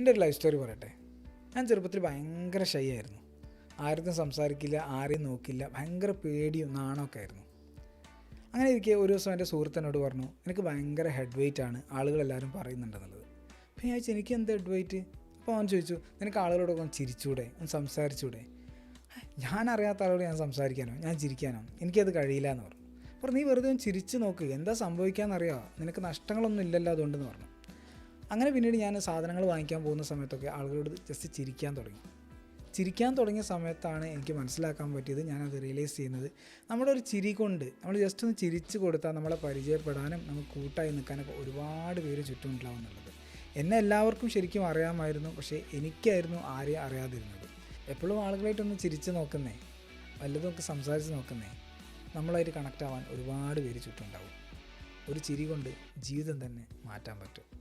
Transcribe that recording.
എന്റെ ഒരു life story പറയട്ടെ. ഞാൻ ചെറുപ്പത്തിൽ ഭയങ്കര ഷൈ ആയിരുന്നു. ആരും സംസാരിക്കില്ല ആരെയും നോക്കില്ല. ഭയങ്കര പേടിയും നാണമൊക്കെ ആയിരുന്നു. അങ്ങനെ ഇരിക്കെ ഒരു ദിവസം എന്റെ സുഹൃത്തിനോട് പറഞ്ഞു എനിക്ക് ഭയങ്കര ഹെഡ് വെയിറ്റ് ആണ്. ആളുകളെല്ലാവരും പറയുന്നുണ്ടെന്നുള്ളത് അപ്പോൾ ഞാൻ ചോദിച്ചു എനിക്ക് എന്ത് ഹെഡ് വെയിറ്റ് അപ്പോൾ അവൻ ചോദിച്ചു നിനക്ക് ആളുകളോടൊക്കെ ഒന്ന് ചിരിച്ചൂടെ? ഒന്ന് സംസാരിച്ചൂടെ? ഞാൻ അറിയാത്ത ആളോട് ഞാൻ സംസാരിക്കാനോ? ഞാൻ ചിരിക്കാനോ? എനിക്കത് കഴിയില്ല എന്ന് പറഞ്ഞു. അപ്പോൾ നീ വെറുതെ ഒന്ന് ചിരിച്ച് നോക്ക്. എന്താ സംഭവിക്കാമെന്നറിയാമോ നിനക്ക് നഷ്ടങ്ങളൊന്നും ഇല്ലല്ലോ അതുകൊണ്ടെന്ന് പറഞ്ഞു. അങ്ങനെ പിന്നീട് ഞാൻ സാധനങ്ങൾ വാങ്ങിക്കാൻ പോകുന്ന സമയത്തൊക്കെ ആളുകളോട് ജസ്റ്റ് ചിരിക്കാൻ തുടങ്ങി. ചിരിക്കാൻ തുടങ്ങിയ സമയത്താണ് എനിക്ക് മനസ്സിലാക്കാൻ പറ്റിയത് ഞാനത് റിയലൈസ് ചെയ്യുന്നത്. നമ്മുടെ ഒരു ചിരി കൊണ്ട് നമ്മൾ ജസ്റ്റ് ഒന്ന് ചിരിച്ചു കൊടുത്താൽ നമ്മളെ പരിചയപ്പെടാനും നമുക്ക് കൂട്ടായി നിൽക്കാനൊക്കെ ഒരുപാട് പേര് ചുറ്റും ഉണ്ടാവും എന്നുള്ളത്. എന്നെ എല്ലാവർക്കും ശരിക്കും അറിയാമായിരുന്നു പക്ഷേ എനിക്കായിരുന്നു ആരെയും അറിയാതിരുന്നത്. എപ്പോഴും ആളുകളായിട്ടൊന്ന് ചിരിച്ച് നോക്കുന്നേ വല്ലതുമൊക്കെ സംസാരിച്ച് നോക്കുന്നേ നമ്മളായിട്ട് കണക്റ്റ് ആവാൻ ഒരുപാട് പേര് ചുറ്റുമുണ്ടാവും. ഒരു ചിരി കൊണ്ട് ജീവിതം തന്നെ മാറ്റാൻ പറ്റും.